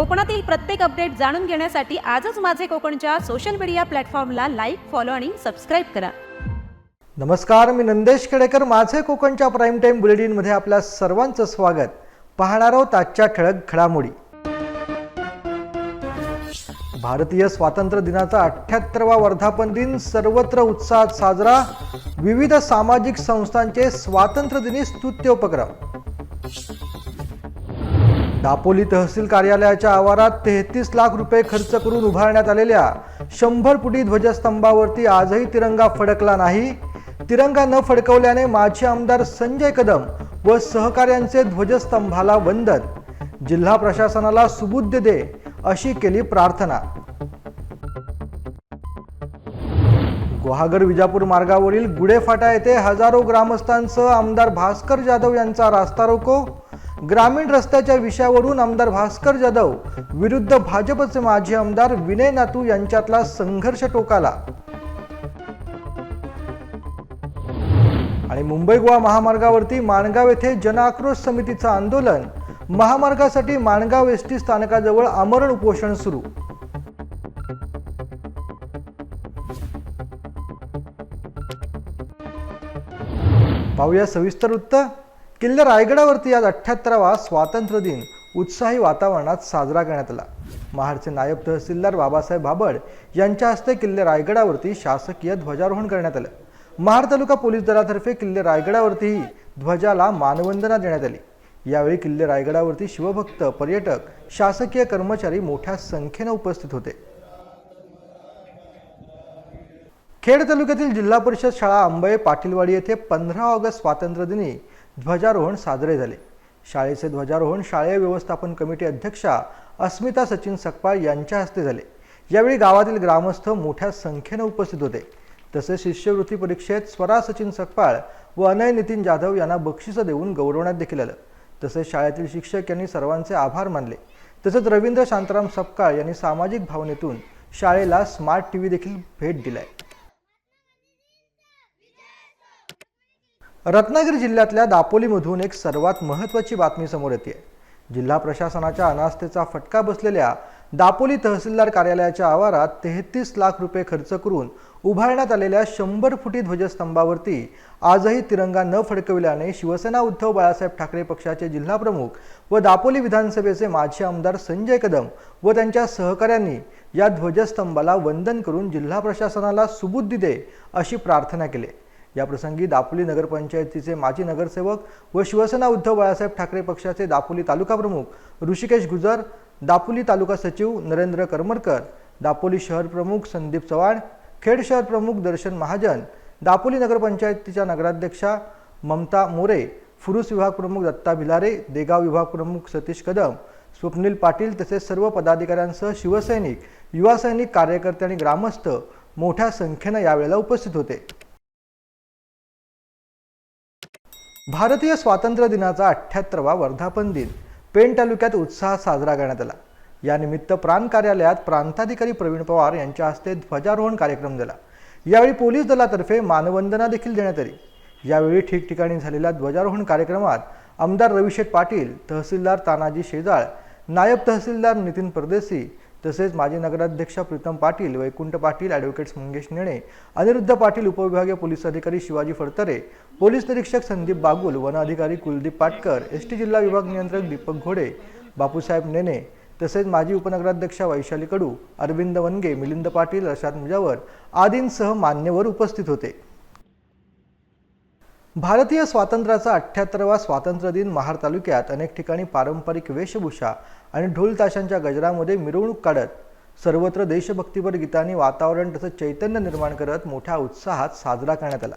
कोकणातील प्रत्येक अपडेट जाणून घेण्यासाठी आजच माझे कोकणच्या सोशल मीडिया प्लॅटफॉर्मला लाईक फॉलो आणि सबस्क्राईब करा. नमस्कार मी नंदेश खेडेकर माझे कोकणच्या प्राईम टाईम बुलेटिनमध्ये आपल्या सर्वांचं स्वागत. पाहणार आहोत आजच्या ठळक घडामोडी. भारतीय स्वातंत्र्य दिनाचा अठ्ठ्याहत्तरवा वर्धापन दिन सर्वत्र उत्साहात साजरा. विविध सामाजिक संस्थांचे स्वातंत्र्य दिनी स्तुत्य उपक्रम दापोली तहसील कार्यालयाच्या आवारात तेहतीस लाख रुपये खर्च करून उभारण्यात आलेल्या शंभर फुटी ध्वजस्तंभावरती आजही तिरंगा फडकला नाही. तिरंगा न फडकवल्याने माजी आमदार संजय कदम व सहकाऱ्यांचे ध्वजस्तंभाला वंदन. जिल्हा प्रशासनाला सुबुद्ध दे अशी केली प्रार्थना. गुहागर विजापूर मार्गावरील गुडेफाटा येथे हजारो ग्रामस्थांसह आमदार भास्कर जाधव यांचा रास्ता रोको ग्रामीण रस्त्याच्या विषयावरून आमदार भास्कर जाधव विरुद्ध भाजपचे माजी आमदार विनय नातू यांच्यातला संघर्ष टोकाला. आणि मुंबई गोवा महामार्गावरती माणगाव येथे जनआक्रोश समितीचं आंदोलन. महामार्गासाठी माणगाव एस टी स्थानकाजवळ आमरण उपोषण सुरू. पाहूया सविस्तर वृत्त. किल्ले रायगडावरती आज अठ्ठ्याहत्तरावा स्वातंत्र्य दिन उत्साही वातावरणात साजरा करण्यात आला. महाडचे नायब तहसीलदार बाबासाहेब बाबड यांच्या हस्ते किल्ले रायगडावरती शासकीय ध्वजारोहण करण्यात आलं. महाड तालुका पोलीस दलातर्फे किल्ले रायगडावरतीही ध्वजाला मानवंदना देण्यात आली. यावेळी किल्ले रायगडावरती शिवभक्त पर्यटक शासकीय कर्मचारी मोठ्या संख्येनं उपस्थित होते. खेड तालुक्यातील जिल्हा परिषद शाळा अंबये पाटीलवाडी येथे पंधरा ऑगस्ट स्वातंत्र्य दिनी ध्वजारोहण साजरे झाले शाळेचे ध्वजारोहण शालेय व्यवस्थापन कमिटी अध्यक्षा अस्मिता सचिन सकपाळ यांच्या हस्ते झाले यावेळी गावातील ग्रामस्थ मोठ्या संख्येनं उपस्थित होते तसेच शिष्यवृत्ती परीक्षेत स्वरा सचिन सकपाळ व अनय नितीन जाधव यांना बक्षिसं देऊन गौरवण्यात देखील आलं तसेच शाळेतील शिक्षक यांनी सर्वांचे आभार मानले तसेच रवींद्र शांताराम सपकाळ यांनी सामाजिक भावनेतून शाळेला स्मार्ट टी व्ही देखील भेट दिलाय रत्नागिरी जिल्ह्यातल्या दापोलीमधून एक सर्वात महत्त्वाची बातमी समोर येते. जिल्हा प्रशासनाच्या अनास्थेचा फटका बसलेल्या दापोली तहसीलदार कार्यालयाच्या आवारात तेहतीस लाख रुपये खर्च करून उभारण्यात आलेल्या शंभर फुटी ध्वजस्तंभावरती आजही तिरंगा न फडकविल्याने शिवसेना उद्धव बाळासाहेब ठाकरे पक्षाचे जिल्हाप्रमुख व दापोली विधानसभेचे माजी आमदार संजय कदम व त्यांच्या सहकाऱ्यांनी या ध्वजस्तंभाला वंदन करून जिल्हा प्रशासनाला सुबुद्धी दे अशी प्रार्थना केली. या प्रसंगी दापोली नगरपंचायतीचे माजी नगरसेवक व शिवसेना उद्धव बाळासाहेब ठाकरे पक्षाचे दापोली तालुका प्रमुख ऋषिकेश गुजर दापोली तालुका सचिव नरेंद्र करमरकर दापोली शहर प्रमुख संदीप चव्हाण खेड शहर प्रमुख दर्शन महाजन दापोली नगरपंचायतीच्या नगराध्यक्षा ममता मोरे फुरुस विभाग प्रमुख दत्ता भिलारे देगाव विभाग प्रमुख सतीश कदम स्वप्नील पाटील तसेच सर्व पदाधिकाऱ्यांसह शिवसैनिक युवा सैनिक कार्यकर्ते आणि ग्रामस्थ मोठ्या संख्येनं यावेळेला उपस्थित होते. भारतीय स्वातंत्र्य दिनाचा अठ्ठ्याहत्तरवा वर्धापन दिन. पेण तालुक्यात उत्साहात साजरा करण्यात आला. यानिमित्त प्रांत कार्यालयात प्रांताधिकारी प्रवीण पवार यांच्या हस्ते ध्वजारोहण कार्यक्रम झाला. यावेळी पोलीस दलातर्फे मानवंदना देखील देण्यात आली. यावेळी ठिकठिकाणी झालेल्या ध्वजारोहण कार्यक्रमात आमदार रविशेठ पाटील तहसीलदार तानाजी शेजाळ नायब तहसीलदार नितीन परदेसी तसेच माजी नगराध्यक्षा प्रीतम पाटील वैकुंठ पाटील ॲडव्होकेट्स मंगेश नेणे अनिरुद्ध पाटील उपविभागीय पोलीस अधिकारी शिवाजी फडतरे पोलीस निरीक्षक संदीप बागुल वन अधिकारी कुलदीप पाटकर एस टी जिल्हा विभाग नियंत्रक दीपक घोडे बापूसाहेब नेने तसेच माजी उपनगराध्यक्षा वैशाली कडू अरविंद वनगे मिलिंद पाटील रशाद मुजावर आदींसह मान्यवर उपस्थित होते. भारतीय स्वातंत्र्याचा अठ्ठ्याहत्तरवा स्वातंत्र्य दिन महाड तालुक्यात अनेक ठिकाणी पारंपरिक वेशभूषा आणि ढोल ताशांच्या गजरामध्ये मिरवणूक काढत सर्वत्र देशभक्तीपर गीतांनी वातावरण तसंच चैतन्य निर्माण करत मोठ्या उत्साहात साजरा करण्यात आला.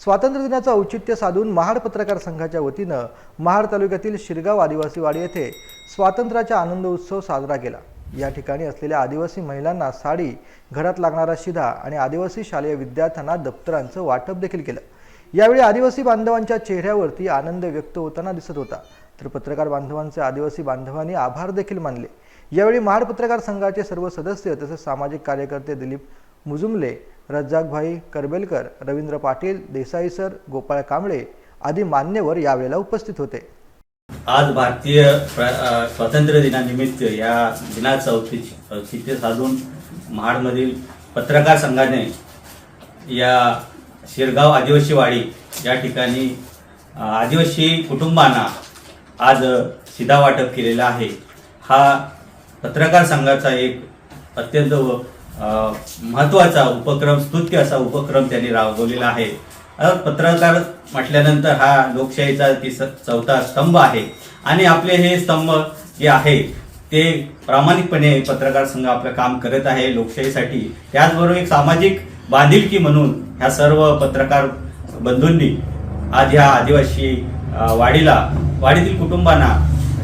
स्वातंत्र्य दिनाचं औचित्य साधून महाड पत्रकार संघाच्या वतीनं महाड तालुक्यातील शिरगाव आदिवासी वाडी येथे स्वातंत्र्याचा आनंद उत्सव साजरा केला. या ठिकाणी असलेल्या आदिवासी महिलांना साडी घरात लागणारा शिधा आणि आदिवासी शालेय विद्यार्थ्यांना दप्तरांचं वाटप देखील केलं. यावेळी आदिवासी बांधवांच्या चेहऱ्यावरती आनंद व्यक्त होताना दिसत होता. तर पत्रकार बांधवांचे आदिवासी बांधवांनी आभार देखील मानले. यावेळी महाड पत्रकार संघाचे सर्व सदस्य तसेच सामाजिक कार्यकर्ते दिलीप मुजुमले रज्जाकभाई करबेलकर रवींद्र पाटील देसाई सर गोपाळ कांबळे आदी मान्यवर यावेळेला उपस्थित होते. आज भारतीय स्वातंत्र्य दिनानिमित्त या दिनाचं औचित्य साधून महाडमधील पत्रकार संघाने या शिरगाव आदिवासी वाडी या ठिकाणी आदिवासी कुटुंबांना आज सीधा वाटप केलेला आहे. हा पत्रकार संघाचा एक अत्यंत महत्त्वाचा उपक्रम स्तुत्य असा उपक्रम त्यांनी राबवलेला आहे. पत्रकार म्हटल्यानंतर हा लोकशाहीचा तिस चौथा स्तंभ आहे. आणि आपले हे स्तंभ जे आहे ते प्रामाणिकपणे पत्रकार संघ आपलं काम करत आहे लोकशाहीसाठी. त्याचबरोबर एक सामाजिक बांधिलकी म्हणून ह्या सर्व पत्रकार बंधूंनी आज ह्या आदिवासी वाडीला वाडीतील कुटुंबांना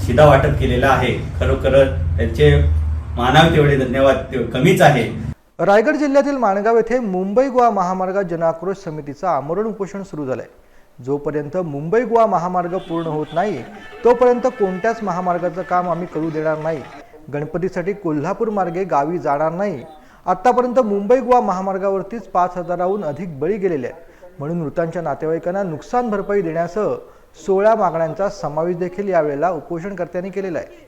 शिधा वाटप केलेला आहे. खरोखर त्यांचे मानावे तेवढे धन्यवाद कमीच आहे. रायगड जिल्ह्यातील माणगाव येथे मुंबई गोवा महामार्ग जनाक्रोश समितीचं आमरण उपोषण सुरू झालंय. जोपर्यंत मुंबई गोवा महामार्ग पूर्ण होत नाही तोपर्यंत कोणत्याच महामार्गाचं काम आम्ही करू देणार नाही. गणपतीसाठी कोल्हापूर मार्गे गावी जाणार नाही. आतापर्यंत मुंबई गोवा महामार्गावरतीच पाच हजाराहून अधिक बळी गेलेले आहेत. म्हणून मृतांच्या नातेवाईकांना नुकसान भरपाई देण्यासह सोळा मागण्यांचा समावेश देखील यावेळेला उपोषणकर्त्यांनी केलेला आहे.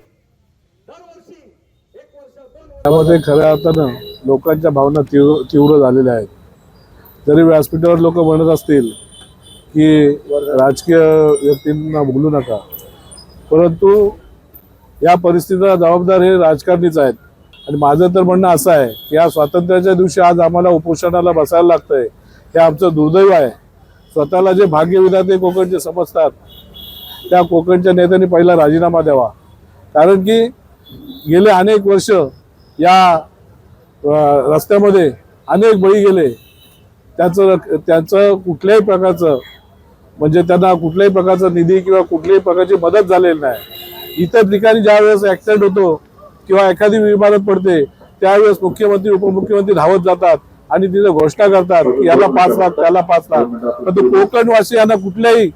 त्यामध्ये खऱ्या अर्थानं लोकांच्या भावना तीव्र तीव्र झालेल्या आहेत. जरी व्यासपीठावर लोक म्हणत असतील की राजकीय व्यक्तींना बोलू नका परंतु या परिस्थितीला जबाबदार हे राजकारणीच आहेत. आणि माझं तर म्हणणं असं आहे की या स्वातंत्र्याच्या दिवशी आज आम्हाला उपोषणाला बसायला लागतंय हे आमचं दुर्दैव आहे. स्वतःला जे भाग्यविधाते कोकणचे समजतात त्या कोकणच्या नेत्यांनी पहिला राजीनामा द्यावा. कारण की गेले अनेक वर्ष या रस्त्यामध्ये अनेक बळी गेले. त्याचं त्याचं कुठल्याही प्रकारचं म्हणजे त्यांना कुठल्याही प्रकारचा निधी किंवा कुठल्याही प्रकारची मदत झालेली नाही. इतर ठिकाणी ज्या वेळेस ॲक्सिडेंट होतो किंवा एखादी इमारत पडते त्यावेळेस मुख्यमंत्री उपमुख्यमंत्री धावत जातात आणि तिथे घोषणा करतात की याला पाच लाख त्याला पाच लाख. परंतु कोकणवासियांना कुठल्याही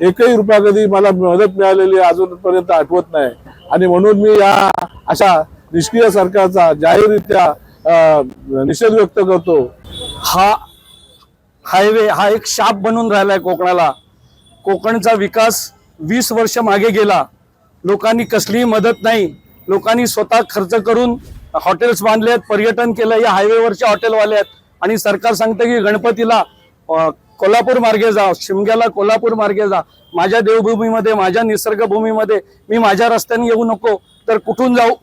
एकही रुपया कधी मला मदत मिळालेली अजूनपर्यंत आठवत नाही. आणि म्हणून मी या अशा निष्क्रिय सरकारचा जाहीररित्या निषेध व्यक्त करतो. हा हायवे हा एक शाप बनून राहिलाय कोकणाला. कोकणचा विकास वीस वर्ष मागे गेला. लोकांनी कसलीही मदत नाही. लोकांनी स्वतः खर्च करून हॉटेल्स बांधले आहेत पर्यटन केलं या हायवेवरचे हॉटेलवाले आहेत. आणि सरकार सांगतं की गणपतीला कोल्हापूर मार्गे जा शिमग्याला कोल्हापूर मार्गे जा. माझ्या देवभूमीमध्ये माझ्या निसर्गभूमीमध्ये मी माझ्या रस्त्याने येऊ नको तर कुठून जाऊ?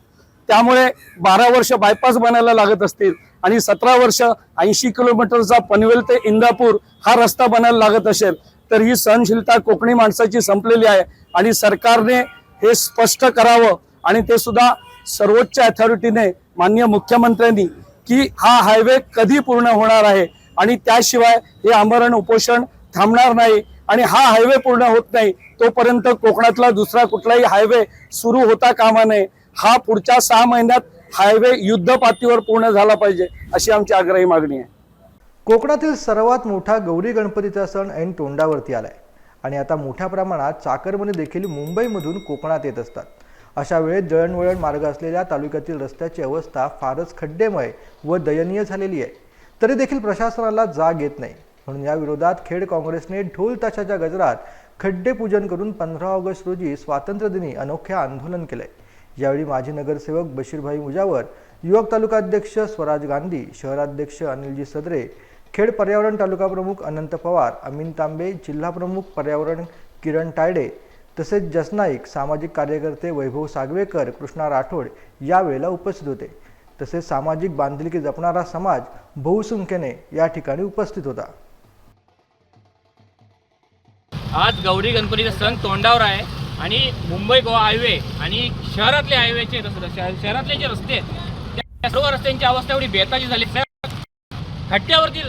त्यामुळे बारा वर्ष बायपास बनायला लागत असतील. आणि सतरा वर्ष ऐंशी किलोमीटरचा पनवेल ते इंदापूर हा रस्ता बनायला लागत असेल तर ही सहनशीलता कोकणी माणसाची संपलेली आहे. आणि सरकारने हे स्पष्ट करावं. आणि ते सुद्धा सर्वोच्च अथॉरिटीने माननीय मुख्यमंत्र्यांनी की हा हायवे कधी पूर्ण होणार आहे आणि त्याशिवाय हे आमरण उपोषण थांबणार नाही आणि हा हायवे पूर्ण होत नाही तोपर्यंत कोकणातला दुसरा कुठलाही हायवे सुरू होता कामा नये. हा पुढच्या सहा महिन्यात हायवे युद्धपातीवर पूर्ण झाला पाहिजे अशी आमची आग्रही मागणी आहे. कोकणातील सर्वात मोठा गौरी गणपतीचा सण ऐन तोंडावरती आलाय. आणि आता मोठ्या प्रमाणात चाकरमनी देखील मुंबईमधून कोकणात येत असतात. अशा वेळेत दळणवळण मार्ग असलेल्या तालुक्यातील रस्त्याची अवस्था फारच खड्डेमय व दयनीय झालेली आहे. तरी देखील प्रशासनाला जाग येत नाही. म्हणून या विरोधात खेड काँग्रेसने ढोल ताशाच्या गजरात खड्डे पूजन करून पंधरा ऑगस्ट रोजी स्वातंत्र्यदिनी अनोखे आंदोलन केले यावेळी माजी नगरसेवक बशीरभाई मुजावर युवक तालुकाध्यक्ष स्वराज गांधी शहराध्यक्ष अनिलजी सदरे खेड पर्यावरण तालुका प्रमुख अनंत पवार अमीन तांबे जिल्हा प्रमुख पर्यावरण किरण तायडे तसेच जसनाईक सामाजिक कार्यकर्ते वैभव सागवेकर कृष्णा राठोड यावेळेला उपस्थित होते. तसेच सामाजिक बांधिलकी जपणारा समाज बहुसंख्येने या ठिकाणी उपस्थित होता. आज गौरी गणपतीचा सण तोंडावर आहे आणि मुंबई गोवा हायवे आणि शहरातले हायवेचे शहर- शहरातले जे रस्ते आहेत त्या सर्व रस्त्यांची अवस्था एवढी बेताची झाली. खड्ड्यावरती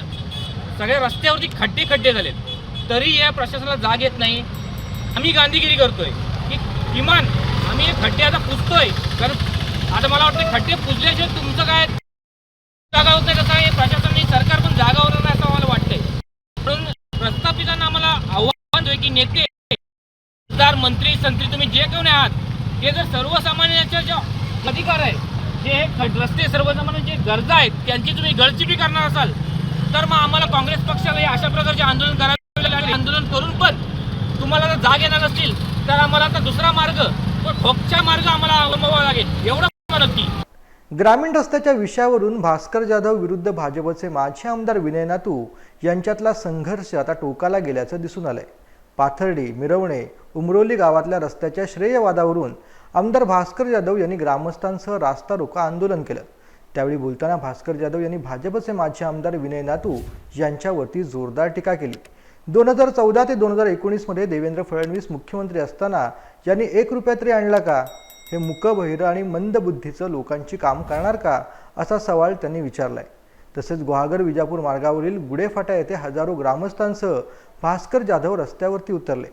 सगळ्या रस्त्यावरती खड्डे खड्डे झालेत. तरी या प्रशासनाला जाग येत नाही. आम्ही गांधीगिरी करतोय. की किमान आम्ही हे खड्डे आता पुजतोय कारण आता मला वाटतं खड्डे पुजल्याशिवाय तुमचं काय जागा होत कसं आहे? प्रशासन सरकार पण जागा होणार नाही असं मला वाटतंय. म्हणून प्रस्थापितांना आम्हाला आव्हान आहे की नेते खासदार मंत्री संत्री तुम्ही जे कोण आहात ते जर सर्वसामान्यांच्या ज्या अधिकार आहे जे खड- रस्ते सर्वसामान्य जे गरजा आहेत त्यांची तुम्ही गळचिपी करणार असाल तर मग आम्हाला काँग्रेस पक्षाला अशा प्रकारचे आंदोलन करावे लागेल. आंदोलन करून पण तुम्हाला जर जाग येणार नसतील तर आम्हाला आता दुसरा मार्ग तो ठोकचा मार्ग आम्हाला अवलंबावा लागेल. एवढं नक्की. ग्रामीण रस्त्याच्या विषयावरून भास्कर जाधव विरुद्ध भाजपचे माजी आमदार विनय नातू यांच्यातला संघर्ष आता टोकाला गेल्याचं दिसून आलंय. पाथर्डी मिरवणे उमरोली गावातल्या रस्त्याच्या श्रेयवादावरून आमदार भास्कर जाधव यांनी ग्रामस्थांसह रास्ता रोका आंदोलन केलं. त्यावेळी बोलताना भास्कर जाधव यांनी भाजपचे माजी आमदार विनय नातू यांच्यावरती जोरदार टीका केली. दोन हजार चौदा ते दोन हजार एकोणीसमध्ये देवेंद्र फडणवीस मुख्यमंत्री असताना यांनी एक रुपया तरी आणला का? हे मुकबहिरं आणि मंदबुद्धीचं लोकांची काम करणार का? असा सवाल त्यांनी विचारलाय. तसेच गुहागर विजापूर मार्गावरील गुडेफाटा येथे हजारो ग्रामस्थांसह भास्कर जाधव रस्त्यावरती उतरले.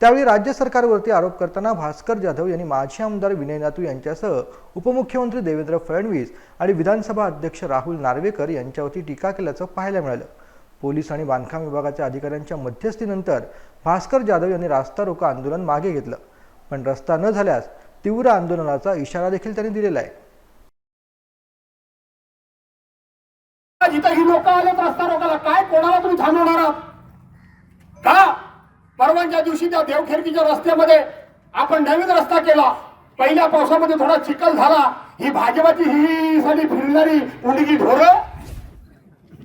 त्यावेळी राज्य सरकारवरती आरोप करताना भास्कर जाधव यांनी माजी आमदार विनय नातू यांच्यासह उपमुख्यमंत्री देवेंद्र फडणवीस आणि विधानसभा अध्यक्ष राहुल नार्वेकर यांच्यावरती टीका केल्याचं पाहायला मिळालं. पोलीस आणि बांधकाम विभागाच्या अधिकाऱ्यांच्या मध्यस्थीनंतर भास्कर जाधव यांनी रास्ता रोको आंदोलन मागे घेतलं. पण रस्ता न झाल्यास तीव्र आंदोलनाचा इशारा देखील त्यांनी दिलेला आहे. जिथं ही लोक आले रस्ता रोकाला काय कोणाला तुम्ही थांबवणार आहात? का? परवानच्या दिवशी त्या देवखेरकीच्या रस्त्यामध्ये आपण नवीन रस्ता केला. पहिल्या पावसामध्ये थोडा चिखल झाला. ही भाजपाची ही सगळी फिरणारी उंडगी ढोरं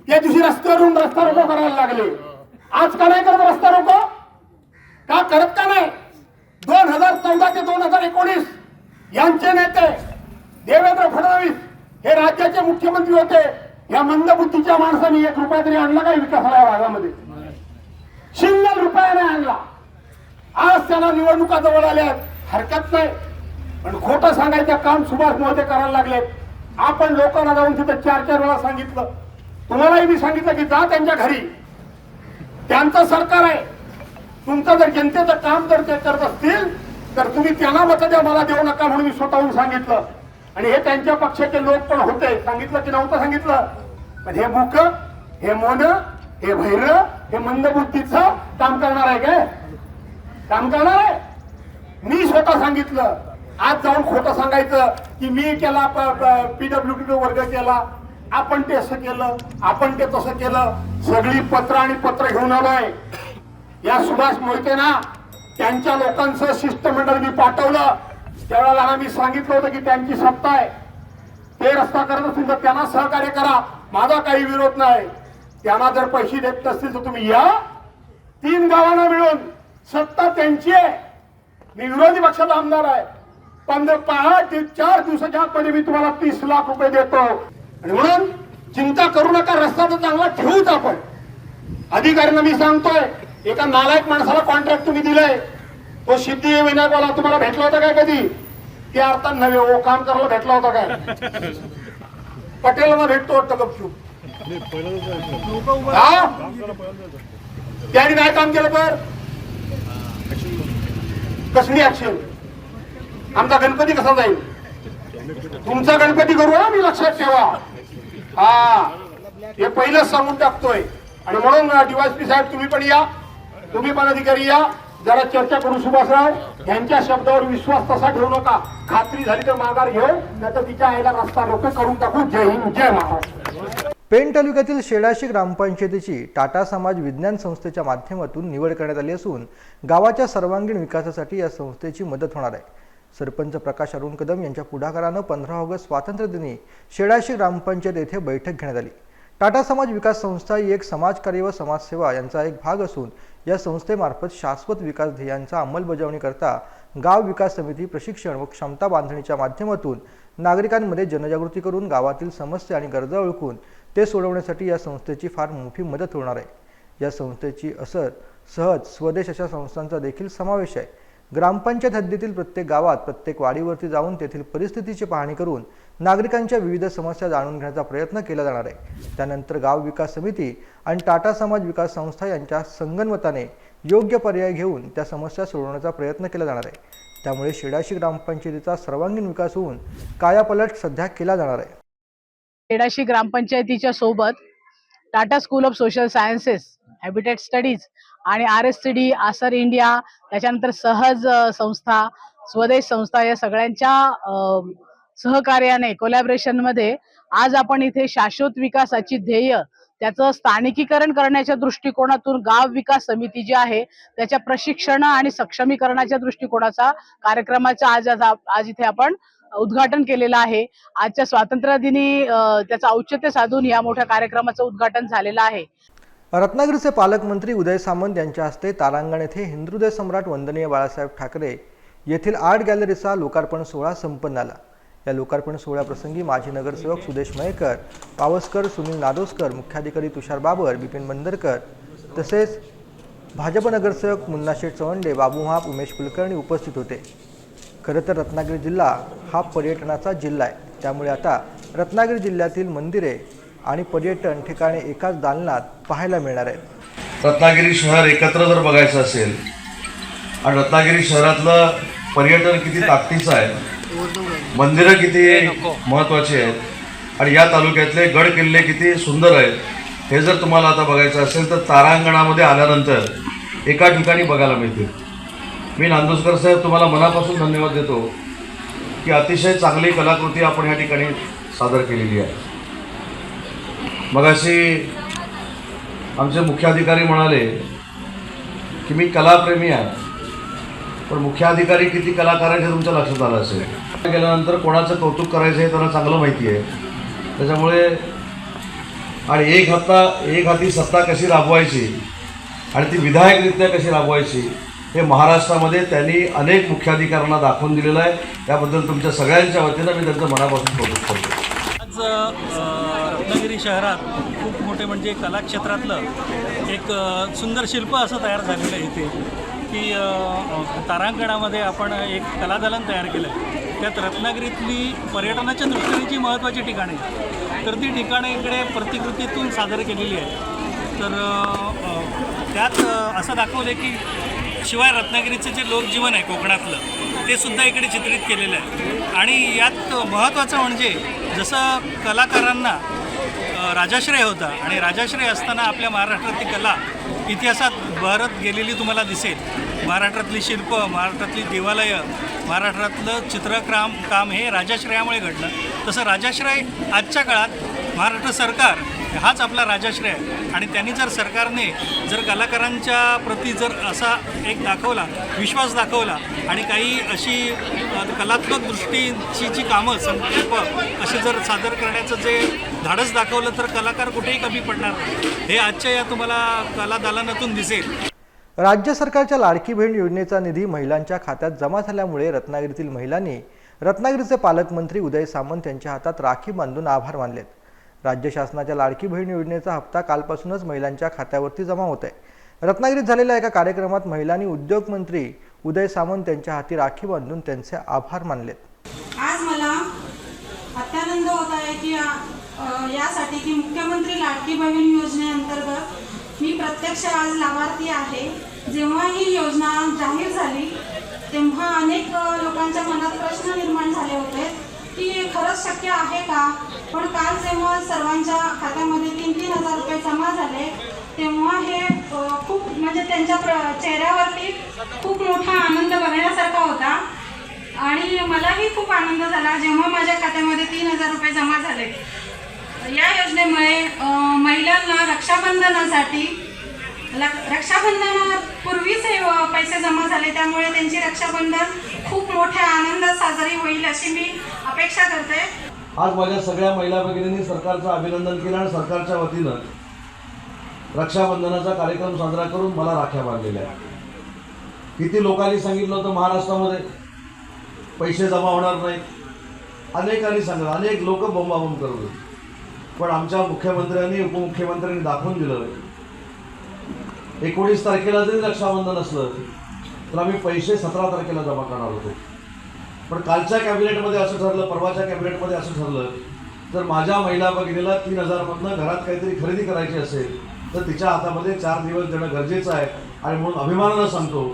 त्या दिवशी रस्त्यावरून रस्ता रोको करायला लागले. आज का नाही करत रस्ता रोको? का करत का नाही? दोन हजार चौदा ते दोन हजार एकोणीस यांचे नेते देवेंद्र फडणवीस हे राज्याचे मुख्यमंत्री होते. या मंदबुद्धीच्या माणसाने एक रुपया तरी आणला काय विकासाला या भागामध्ये? रुपया रुपयाने आणला. आज त्यांना निवडणुका जवळ आल्या हरकत नाही. पण खोटं सांगायचं काम सुभाष मोहिते करायला लागले आपण लोकांना जाऊन तिथं चार चार वेळा सांगितलं. तुम्हालाही मी सांगितलं की जा त्यांच्या घरी. त्यांचं सरकार आहे. तुमचं जर जनतेचं काम जर ते करत असतील तर तुम्ही त्यांना मत द्या मला देऊ नका म्हणून मी स्वतःहून सांगितलं. आणि हे त्यांच्या पक्षाचे लोक पण होते. सांगितलं की नव्हतं सांगितलं. पण हे बुक हे मोन हे भैर हे मंदबुद्धीचं काम करणार आहे काय? काम करणार आहे? मी स्वतः सांगितलं. आज जाऊन खोटं सांगायचं की मी केला पीडब्ल्यू डी वर्ग केला. आपण ते असं केलं आपण ते तसं केलं सगळी पत्र आणि पत्र घेऊन आलोय. या सुभाष मोहितेना त्यांच्या लोकांचं शिष्टमंडळ मी पाठवलं. त्यावेळेला आम्ही सांगितलं होतं की त्यांची सत्ता आहे. ते रस्ता करत असतील तर त्यांना सहकार्य करा. माझा काही विरोध नाही. त्यांना जर पैसे देत नसतील तर तुम्ही या. तीन गावांना मिळून सत्ता त्यांची आहे. मी विरोधी पक्षाचा आमदार आहे. पंधरा पाच ते चार दिवसाच्या आतमध्ये मी तुम्हाला तीस लाख रुपये देतो. आणि म्हणून चिंता करू नका रस्ता तर चांगला ठेवूच आपण. अधिकाऱ्यांना मी सांगतोय एका नालायक माणसाला कॉन्ट्रॅक्ट तुम्ही दिलाय. तो सिद्धिविनायकवाला तुम्हाला भेटला होता काय कधी? त्या अर्थात नव्हे ओ काम करायला भेटला होता काय? पटेलांना भेटतो वाटतं गपचूप. हा? त्यांनी काय काम केलं तर? कसली ऍक्शन आमचा गणपती कसा जाईल? तुमचा गणपती करू मी लक्षात ठेवा. हा. हे पहिलंच सांगून टाकतोय. आणि म्हणून डीवायसपी साहेब तुम्ही पण या. तुम्ही पण अधिकारी या. जरा चर्चा करू सुभाषराव. यांच्या शब्दावर विश्वास तसा ठेवू नका. खात्री झाली तर माघार घेऊ. नाही तर तिच्या आईला रस्ता रोखे करून टाकू. जय हिंद जय महाराष्ट्र. पेण तालुक्यातील शेडाशी ग्रामपंचायतीची टाटा समाज विज्ञान संस्थेच्या माध्यमातून निवड करण्यात आली असून गावाच्या सर्वांगीण विकासासाठी या संस्थेची मदत होणार आहे. सरपंच प्रकाश अरुण कदम यांच्या पुढाकारानं पंधरा ऑगस्ट स्वातंत्र्यदिनी शेडाशी ग्रामपंचायत येथे बैठक घेण्यात आली. टाटा समाज विकास संस्था ही एक समाजकार्य व समाजसेवा यांचा एक भाग असून या संस्थेमार्फत शाश्वत विकास ध्येयांचा अंमलबजावणीकरता गाव विकास समिती प्रशिक्षण व क्षमता बांधणीच्या माध्यमातून नागरिकांमध्ये जनजागृती करून गावातील समस्या आणि गरजा ओळखून ते सोडवण्यासाठी या संस्थेची फार मोठी मदत होणार आहे. या संस्थेची असर सहज स्वदेश अशा संस्थांचा देखील समावेश आहे. ग्रामपंचायत हद्दीतील प्रत्येक गावात प्रत्येक वाडीवरती जाऊन तेथील परिस्थितीची पाहणी करून नागरिकांच्या विविध समस्या जाणून घेण्याचा प्रयत्न केला जाणार आहे. त्यानंतर गाव विकास समिती आणि टाटा समाज विकास संस्था यांच्या संगनमताने योग्य पर्याय घेऊन त्या समस्या सोडवण्याचा प्रयत्न केला जाणार आहे. त्यामुळे शेडाशी ग्रामपंचायतीचा सर्वांगीण विकास होऊन कायापलट सध्या केला जाणार आहे. शेडाशी ग्रामपंचायतीच्या सोबत Tata school of social sciences habitat studies आणि R S C D आसर India त्याच्यानंतर सहज संस्था स्वदेश संस्था या सगळ्यांच्या अ, सहकार्याने कोलॅबरेशनमध्ये आज आपण इथे शाश्वत विकासाची ध्येय त्याचं स्थानिकीकरण करण्याच्या दृष्टिकोनातून गाव विकास समिती जी आहे त्याच्या प्रशिक्षण आणि सक्षमीकरणाच्या दृष्टिकोनाचा कार्यक्रमाचा आज आज इथे आपण उद्घाटन केलेलं आहे. आजच्या स्वातंत्र्य दिनी त्याचं औचित्य साधून या मोठ्या कार्यक्रमाचं उद्घाटन झालेलं आहे. रत्नागिरीचे पालकमंत्री उदय सामंत यांच्या हस्ते तारांगण येथे हिंदुदय सम्राट वंदनीय बाळासाहेब ठाकरे येथील आर्ट गॅलरीचा लोकार्पण सोहळा संपन्न आला या लोकार्पण सोहळ्याप्रसंगी माजी नगरसेवक सुदेश मयेकर पावसकर सुनील नादोसकर मुख्याधिकारी तुषार बाबर बिपिन बंदरकर तसेच भाजप नगरसेवक मुन्ना शेठ चवंडे बाबू महाप उमेश कुलकर्णी उपस्थित होते. खरं तर रत्नागिरी जिल्हा हा पर्यटनाचा जिल्हा आहे. त्यामुळे आता रत्नागिरी जिल्ह्यातील मंदिरे आणि पर्यटन ठिकाणे एकाच दालनात पाहायला मिळणार आहेत. रत्नागिरी शहर एकत्र जर बघायचं असेल आणि रत्नागिरी शहरातलं पर्यटन किती ताकदीचं आहे मंदिरं किती महत्त्वाची आहेत आणि या तालुक्यातले गड किल्ले किती सुंदर आहेत हे जर तुम्हाला आता बघायचं असेल तर तारांगणामध्ये आल्यानंतर एका ठिकाणी बघायला मिळतील. मी नांदुसकर साहेब तुम्हाला मनापासून धन्यवाद देतो की अतिशय चांगली कलाकृती आपण या ठिकाणी सादर केलेली आहे. मग अशी आमचे मुख्याधिकारी म्हणाले की मी कलाप्रेमी आहे पण मुख्याधिकारी किती कलाकार आहे तुमच्या लक्षात आलं असेल. गेल्यानंतर कोणाचं कौतुक करायचं हे त्यांना चांगलं माहिती आहे. त्याच्यामुळे आणि एक हाता एक हाती सत्ता कशी राबवायची आणि ती विधायकरित्या कशी राबवायची हे महाराष्ट्रामध्ये त्यांनी अनेक मुख्याधिकाऱ्यांना दाखवून दिलेलं आहे. त्याबद्दल तुमच्या सगळ्यांच्या वतीनं मी त्यांचं मनापासून कौतुक करतो. आज रत्नागिरी शहरात खूप मोठे म्हणजे कलाक्षेत्रातलं एक सुंदर शिल्प असं तयार झालेलं आहे इथे की तारांगणामध्ये आपण एक कलादालन तयार केलं आहे त्यात रत्नागिरीतली पर्यटनाच्या दृष्टीने जी महत्त्वाची ठिकाणे तर ती ठिकाणे इकडे प्रतिकृतीतून सादर केलेली आहे तर त्यात असं दाखवलं की शिवाय रत्नागिरीचं जे लोकजीवन आहे कोकणातलं ते सुद्धा इकडे चित्रित केलेलं आहे. आणि यात महत्त्वाचं म्हणजे जसं कलाकारांना राजाश्रय होता. आणि राजाश्रय असताना आपल्या महाराष्ट्रातली कला इतिहासात भरत गेलेली तुम्हाला दिसेल. महाराष्ट्रातली शिल्प महाराष्ट्रातली देवालयं महाराष्ट्रातलं चित्रक्राम काम हे राजाश्रयामुळे घडलं. तसं राजाश्रय आजच्या काळात महाराष्ट्र सरकार हाच आपला राजाश्रय आहे. आणि त्यांनी जर सरकारने जर कलाकारांच्या प्रती जर असा एक दाखवला विश्वास दाखवला आणि काही अशी कलात्मक दृष्टीची जी कामं संकल्प असे जर सादर करण्याचं जे धाडस दाखवलं तर कलाकार कुठेही कमी पडणार हे आजच्या या तुम्हाला कला दालनातून दिसेल. राज्य सरकारच्या लाडकी बहीण योजनेचा निधी महिलांच्या खात्यात जमा झाल्यामुळे रत्नागिरीतील महिलांनी रत्नागिरीचे पालकमंत्री उदय सामंत यांच्या हातात राखी बांधून आभार मानलेत. राज्य शासनाच्या लाडकी बहीण योजनेचा हप्ता कालपासूनच महिलांच्या खात्यावरती जमा होत आहे. रत्नागिरीत झालेल्या एका कार्यक्रमात महिलांनी उद्योगमंत्री उदय सामंत यांच्या हाती राखी बांधून त्यांचे आभार मानलेत. आज मला अत्यानंद होत आहे की यासाठी की मुख्यमंत्री लाडकी बहीण योजनेअंतर्गत मी प्रत्यक्ष आज लाभार्थी आहे. जेव्हा ही योजना जाहीर झाली तेव्हा अनेक लोकांच्या मनात प्रश्न निर्माण झाले होते. की खरंच शक्य आहे का? पण काल जेव्हा सर्वांच्या खात्यामध्ये तीन तीन हजार रुपये जमा झाले तेव्हा हे खूप म्हणजे त्यांच्या प्र चेहऱ्यावरती खूप मोठा आनंद बघण्यासारखा होता. आणि मलाही खूप आनंद झाला जेव्हा माझ्या खात्यामध्ये तीन हजार रुपये जमा झाले. या योजनेमुळे महिलांना रक्षाबंधनासाठी रक्षाबंधनापूर्वीच हे पैसे जमा झाले. त्यामुळे त्यांची रक्षाबंधन खूप मोठ्या आनंदात साजरी होईल अशी मी अपेक्षा करते. आज माझ्या सगळ्या महिला भगिनींनी सरकारचं अभिनंदन केलं आणि सरकारच्या वतीनं रक्षाबंधनाचा कार्यक्रम साजरा करून मला राख्या बांधलेल्या किती लोकांनी सांगितलं होतं महाराष्ट्रामध्ये पैसे जमा होणार नाहीत अनेकांनी सांगितलं अनेक लोक बोंबाबोंब करत होते. पण आमच्या मुख्यमंत्र्यांनी उपमुख्यमंत्र्यांनी दाखवून दिलं एकोणीस तारखेला जरी रक्षाबंधन असलं तर आम्ही पैसे सतरा तारखेला जमा करणार होतो. पण कालच्या कॅबिनेटमध्ये असं ठरलं परवाच्या कॅबिनेटमध्ये असं ठरलं जर माझ्या महिला भगिनीला तीन हजारमधनं घरात काहीतरी खरेदी करायची असेल तर तिच्या हातामध्ये चार दिवस देणं गरजेचं आहे. आणि म्हणून अभिमानानं सांगतो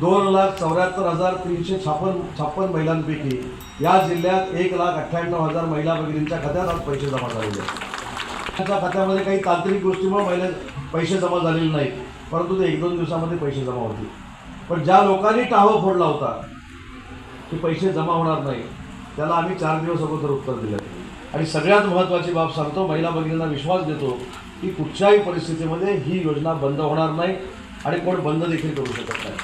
दोन लाख चौऱ्याहत्तर हजार तीनशे छापन्न छप्पन महिलांपैकी या जिल्ह्यात एक लाख अठ्ठ्याण्णव हजार महिला भगिनींच्या खात्यात आज पैसे जमा झालेले आहेत. त्यांच्या खात्यामध्ये काही तांत्रिक गोष्टीमुळे महिला पैसे जमा झालेले नाहीत परंतु ते एक दोन दिवसामध्ये पैसे जमा होतील. पण ज्या लोकांनी टाहो फोडला होता की पैसे जमा होणार नाही. त्याला आम्ही चार दिवस अगोदर उत्तर दिलं. आणि सगळ्यात महत्त्वाची बाब सांगतो महिला भगिनींना विश्वास देतो की कुठच्याही परिस्थितीमध्ये ही योजना बंद होणार नाही आणि कोण बंद देखील करू शकत नाही.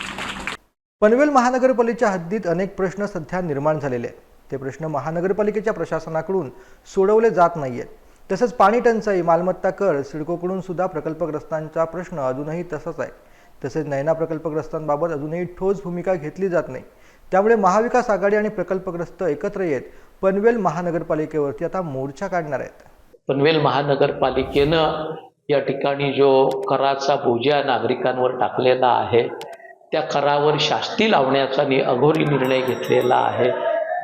पनवेल महानगरपालिकेच्या हद्दीत अनेक प्रश्न सध्या निर्माण झालेले आहेत. ते प्रश्न महानगरपालिकेच्या प्रशासनाकडून सोडवले जात नाही आहेत तसंच पाणी टंचाई मालमत्ता कर सिडकोकडून सुद्धा प्रकल्पग्रस्तांचा प्रश्न अजूनही तसाच आहे. तसेच नैना प्रकल्पग्रस्तांबाबत अजूनही ठोस भूमिका घेतली जात नाही. त्यामुळे महाविकास आघाडी आणि प्रकल्पग्रस्त एकत्र येत पनवेल महानगरपालिकेवरती आता मोर्चा काढणार आहेत. पनवेल महानगरपालिकेनं या ठिकाणी जो कराचा बोजा नागरिकांवर टाकलेला आहे त्या करावर शास्ती लावण्याचा नि अघोरी निर्णय घेतलेला आहे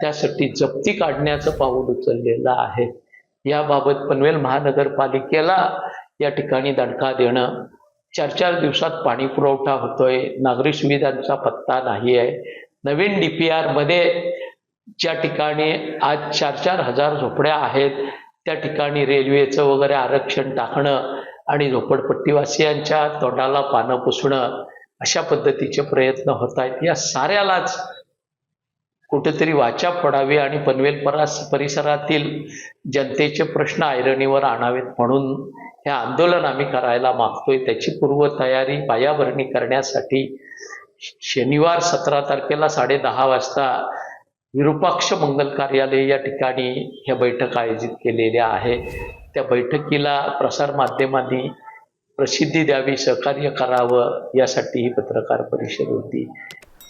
त्यासाठी जप्ती काढण्याचं पाऊल उचललेलं आहे. याबाबत पनवेल महानगरपालिकेला या ठिकाणी दणका देणं चार चार दिवसात पाणी पुरवठा होतोय. नागरी सुविधांचा पत्ता नाही आहे नवीन डी पी आरमध्ये ज्या ठिकाणी आज चार चार हजार झोपड्या आहेत त्या ठिकाणी रेल्वेचं वगैरे आरक्षण टाकणं आणि झोपडपट्टीवासियांच्या तोंडाला पानं पुसणं अशा पद्धतीचे प्रयत्न होत आहेत या साऱ्यालाच कुठेतरी वाचा पडावी आणि पनवेल परास परिसरातील जनतेचे प्रश्न ऐरणीवर आणावेत म्हणून हे आंदोलन आम्ही करायला मागतोय. त्याची पूर्वतयारी पायाभरणी करण्यासाठी शनिवार सतरा तारखेला साडे दहा वाजता विरूपाक्ष मंगल कार्यालय या ठिकाणी ह्या बैठक आयोजित केलेल्या आहे त्या बैठकीला प्रसारमाध्यमांनी प्रसिद्धी द्यावी सहकार्य करावं यासाठी ही पत्रकार परिषद होती.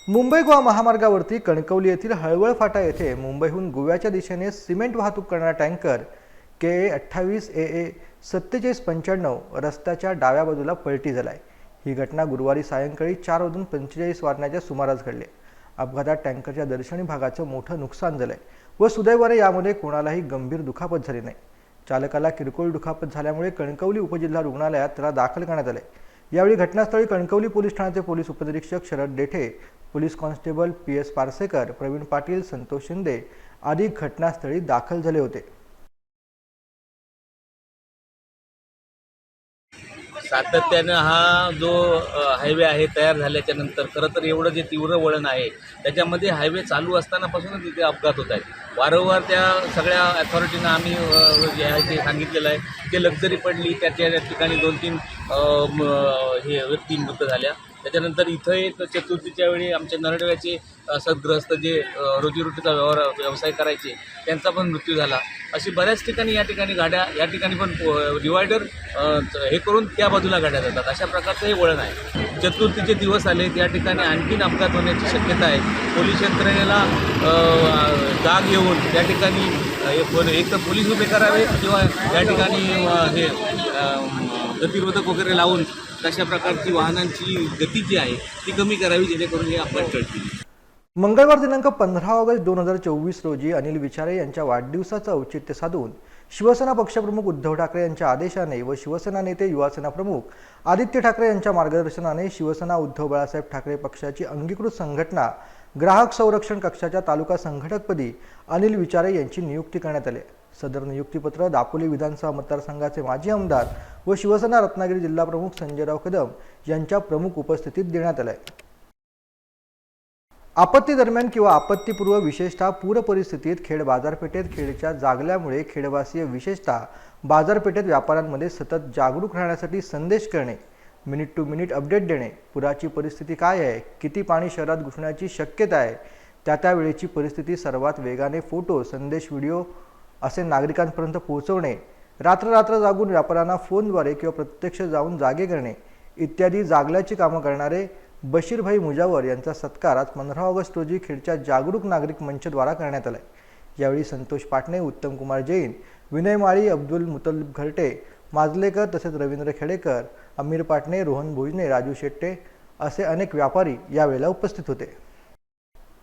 मुंबई गोवा महामार्गावरती कणकवली येथील हळवळ फाटा येथे मुंबईहून गोव्याच्या दिशेने सिमेंट वाहतूक करणारा टँकर के ए अठ्ठावीस ए ए सत्तेचाळीस पंच्याण्णव रस्त्याच्या डाव्या बाजूला पलटी झाला आहे ही घटना गुरुवारी सायंकाळी चार वाजून पंचेचाळीस वाजण्याच्या सुमारास घडली. अपघातात टँकरच्या दर्शनी भागाचं मोठं नुकसान झालंय व सुदैवाने यामध्ये कोणालाही गंभीर दुखापत झाली नाही. चालकाला किरकोळ दुखापत झाल्यामुळे कणकवली उपजिल्हा रुग्णालयात त्याला दाखल करण्यात आले यावेळी घटनास्थळी कणकवली पोलीस ठाण्याचे पोलीस उपनिरीक्षक Sharad Dethe police constable P S Parsekar Pravin Patil Santosh Shinde आदी घटनास्थळी दाखल झाले होते. सातत्यानं हा जो हायवे आहे तयार झाल्याच्यानंतर खरं तर एवढं जे तीव्र वळण आहे त्याच्यामध्ये हायवे चालू असतानापासूनच तिथे अपघात होत आहेत. वारंवार त्या सगळ्या अथॉरिटीनं आम्ही जे आहे ते सांगितलेलं आहे. ते लक्झरी पडली त्याच्या ठिकाणी दोन तीन म, हे व्यक्ती मृत झाल्या. त्याच्यानंतर इथं एक चतुर्थीच्या वेळी आमच्या नरडव्याचे सद्ग्रस्त जे रोजीरोटीचा व्यवहार व्यवसाय करायचे त्यांचा पण मृत्यू झाला. अशी बऱ्याच ठिकाणी या ठिकाणी गाड्या या ठिकाणी पण डिवायडर हे करून त्या बाजूला गाड्या जातात. अशा प्रकारचं हे वळण आहे. चतुर्थीचे दिवस आले त्या ठिकाणी आणखीन अपघात होण्याची शक्यता आहे. पोलीस यंत्रणेला जाग येऊन त्या ठिकाणी एक तर पोलीस उभे करावे किंवा या ठिकाणी हे गतिरोधक वगैरे लावून तशा प्रकारची वाहनांची गती जी आहे ती कमी करावी जेणेकरून हे अपघात टळतील मंगळवार दिनांक पंधरा ऑगस्ट दोन हजार चोवीस रोजी अनिल विचारे यांच्या वाढदिवसाचं औचित्य साधून शिवसेना पक्षप्रमुख उद्धव ठाकरे यांच्या आदेशाने व शिवसेना नेते युवासेना प्रमुख आदित्य ठाकरे यांच्या मार्गदर्शनाने शिवसेना उद्धव बाळासाहेब ठाकरे पक्षाची अंगीकृत संघटना ग्राहक संरक्षण कक्षाच्या तालुका संघटकपदी अनिल विचारे यांची नियुक्ती करण्यात आली. सदर नियुक्तीपत्र दापोली विधानसभा मतदारसंघाचे माजी आमदार व शिवसेना रत्नागिरी जिल्हाप्रमुख संजयराव कदम यांच्या प्रमुख उपस्थितीत देण्यात आलं आहे आपत्ती दरम्यान किंवा आपत्तीपूर्व विशेषतः पूर परिस्थितीत खेड बाजारपेठेत खेडच्या जागल्यामुळे खेडवासीय विशेषतः बाजारपेठेत व्यापाऱ्यांमध्ये सतत जागरूक राहण्यासाठी संदेश करणे मिनिट टू मिनिट अपडेट देणे पुराची परिस्थिती काय आहे किती पाणी शहरात घुसण्याची शक्यता आहे त्या त्या वेळेची परिस्थिती सर्वात वेगाने फोटो संदेश व्हिडिओ असे नागरिकांपर्यंत पोहोचवणे रात्ररात्र जागून व्यापाऱ्यांना फोनद्वारे किंवा प्रत्यक्ष जाऊन जागे करणे इत्यादी जागल्याची कामं करणारे बशीरभाई मुजावर यांचा सत्कार आज पंधरा ऑगस्ट रोजी खेडच्या जागरूक नागरिक मंचद्वारा करण्यात आला यावेळी संतोष पाटणे उत्तमकुमार जैन विनय माळी अब्दुल मुतल्लिब घरटे माजलेकर तसेच रवींद्र खेडेकर अमीर पाटणे रोहन भोजने राजू शेट्टे असे अनेक व्यापारी यावेळेला उपस्थित होते.